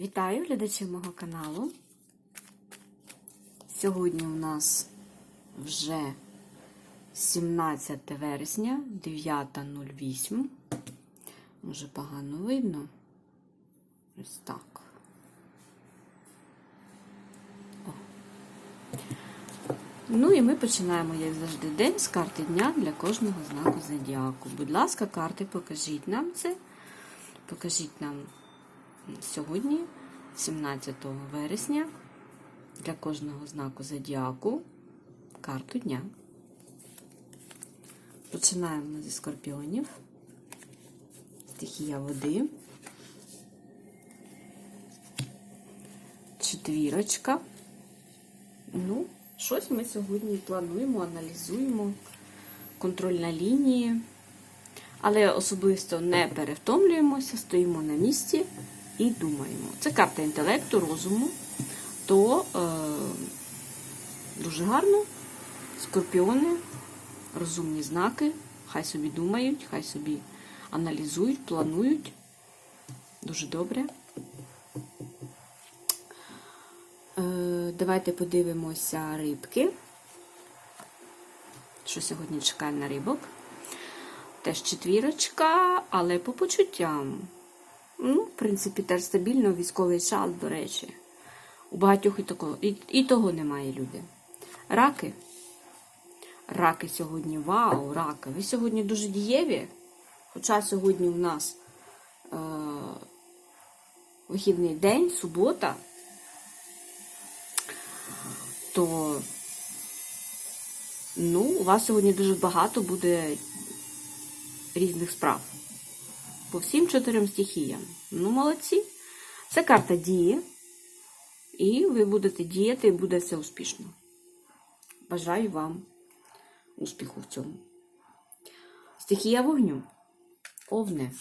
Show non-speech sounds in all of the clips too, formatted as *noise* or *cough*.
Вітаю глядачів мого каналу. Сьогодні у нас вже 17 вересня, 9.08. Може погано видно. Ось так. О. Ну і ми починаємо, як завжди, день з карти дня для кожного знаку зодіаку. Будь ласка, карти, покажіть нам це. Покажіть нам сьогодні, 17 вересня, для кожного знаку зодіаку карту дня. Починаємо зі скорпіонів. Стихія води. Четвірочка. Ну, щось ми сьогодні плануємо, аналізуємо. Контрольна лінії. Але особисто не перевтомлюємося, стоїмо на місці і думаємо. Це карта інтелекту, розуму, то е, дуже гарно. Скорпіони, розумні знаки, хай собі думають, хай собі аналізують, планують. Дуже добре. Е, давайте подивимося рибки. Що сьогодні чекає на рибок? Теж четвірочка, але по почуттям. Ну, в принципі, теж стабільно військовий час, до речі. У багатьох і, такого, і, і того немає люди. Раки. Раки сьогодні, вау, раки. Ви сьогодні дуже дієві. Хоча сьогодні у нас е, вихідний день, субота, то ну, у вас сьогодні дуже багато буде різних справ. По всім чотирьом стихіям. Ну, молодці. Це карта дії. І ви будете діяти, і буде все успішно. Бажаю вам успіху в цьому. Стихія вогню. Овне.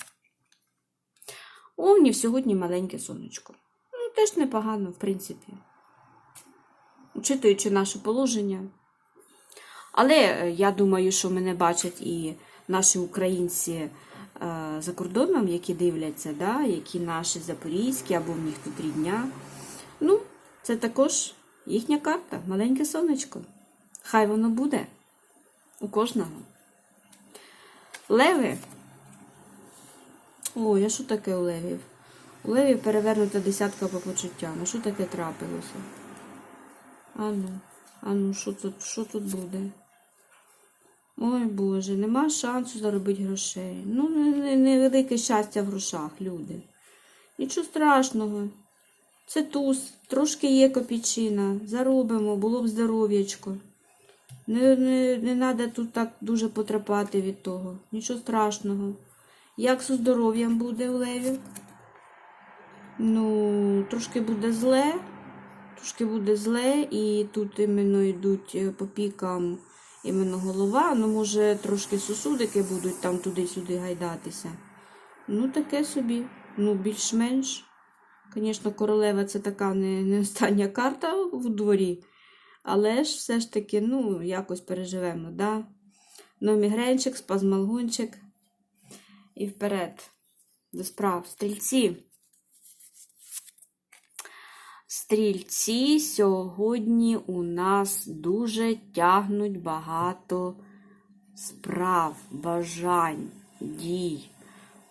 Овнів сьогодні маленьке сонечко. Ну, теж непогано, в принципі. Учитуючи наше положення. Але е, я думаю, що мене бачать і наші українці за кордоном, які дивляться, да, які наші запорізькі або в них тут рідня. Ну, це також їхня карта, маленьке сонечко. Хай воно буде у кожного. Леви. Ой, а що таке у левів? У левів перевернута десятка по почуттям. Ну що таке трапилося? Ану, ану, що тут, що тут буде? Ой Боже, нема шансу заробити грошей. Ну, невелике щастя в грошах, люди. Нічого страшного. Це туз, трошки є копійчина. Заробимо, було б здоров'ячко. Не не, не треба тут так дуже потрапати від того. Нічого страшного. Як зі здоров'ям буде у левів? Ну, трошки буде зле. Трошки буде зле, і тут іменно йдуть е, по пікам іменно голова, ну, може, трошки сусудики будуть там туди-сюди гайдатися. Ну, таке собі. Ну, більш-менш. Звісно, королева це така не, не остання карта в дворі. Але ж все ж таки, ну, якось переживемо, да? Ну, мігренчик, спазмалгончик. І вперед. До справ. Стрільці. Стрільці сьогодні у нас дуже тягнуть багато справ, бажань, дій.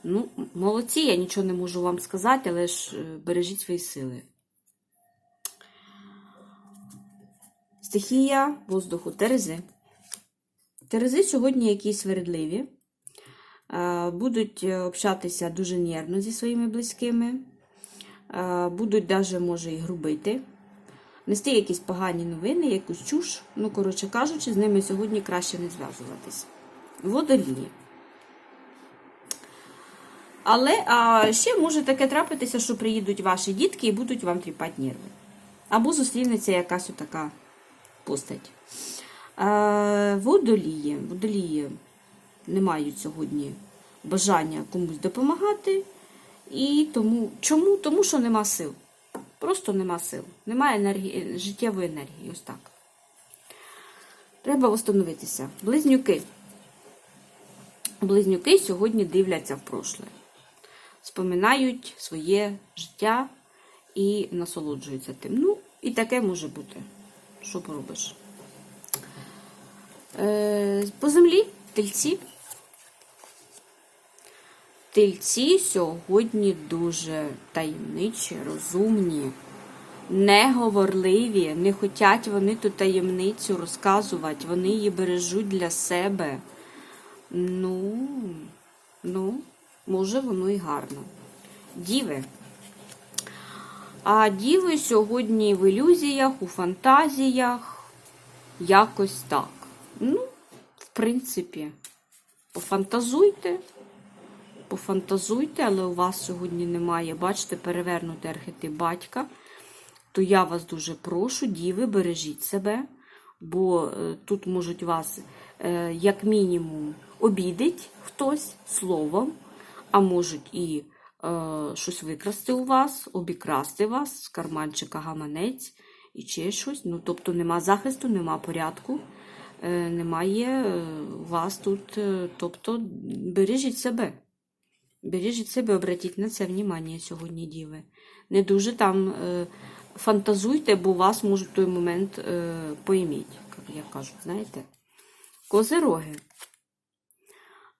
Ну, молодці, я нічого не можу вам сказати, але ж е, бережіть свої сили. Стихія воздуху Терези. Терези сьогодні якісь вередливі, е, будуть общатися дуже нервно зі своїми близькими будуть навіть, може, і грубити, нести якісь погані новини, якусь чуш. Ну, коротше кажучи, з ними сьогодні краще не зв'язуватись. Водолії. Але а, ще може таке трапитися, що приїдуть ваші дітки і будуть вам тріпати нерви. Або зустрінеться якась отака постать. А, водолії. Водолії не мають сьогодні бажання комусь допомагати. І тому, чому? Тому що нема сил. Просто нема сил. Немає енергії, життєвої енергії. Ось так. Треба встановитися. Близнюки. Близнюки сьогодні дивляться в прошле. Споминають своє життя і насолоджуються тим. Ну, і таке може бути. Що поробиш? Е, по землі тельці. Тельці сьогодні дуже таємничі, розумні, неговорливі, не хочуть вони ту таємницю розказувати, вони її бережуть для себе. Ну, ну, може, воно і гарно. Діви. А діви сьогодні в ілюзіях, у фантазіях, якось так. Ну, в принципі, пофантазуйте, пофантазуйте, але у вас сьогодні немає, бачите, перевернути архетип батька. То я вас дуже прошу, діви, бережіть себе, бо е, тут можуть вас, е, як мінімум, обідить хтось словом, а можуть і е, щось викрасти у вас, обікрасти вас, з карманчика гаманець і чи щось. Ну, тобто нема захисту, нема порядку, немає вас тут. тобто бережіть себе. Бережіть себе, обратіть на це внимання сьогодні, діви. Не дуже там е, фантазуйте, бо вас можуть в той момент е, поіміть, як я кажу, знаєте. Козироги.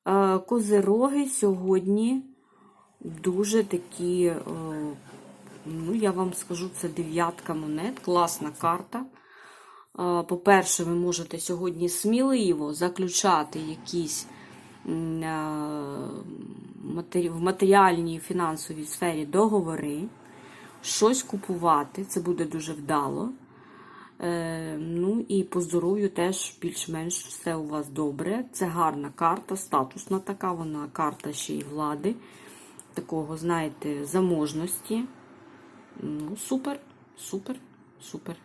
Е, козироги сьогодні дуже такі, е, ну, я вам скажу, це дев'ятка монет, класна карта. Е, По-перше, ви можете сьогодні сміливо заключати якісь е, в матеріальній фінансовій сфері договори, щось купувати, це буде дуже вдало. Е, ну і по здоров'ю теж більш-менш все у вас добре. Це гарна карта, статусна така, вона карта ще й влади, такого, знаєте, заможності. Ну, супер, супер, супер.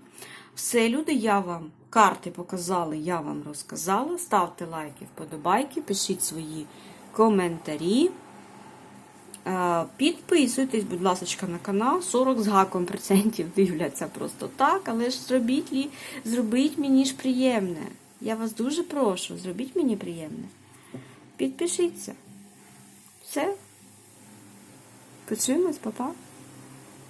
Все, люди, я вам карти показала, я вам розказала. Ставте лайки, вподобайки, пишіть свої коментарі. Е, Підписуйтесь, будь ласка, на канал. 40 з гаком процентів *laughs* дивляться просто так, але ж зробіть, зробіть мені ж приємне. Я вас дуже прошу, зробіть мені приємне. Підпишіться. Все. Почуємось, папа.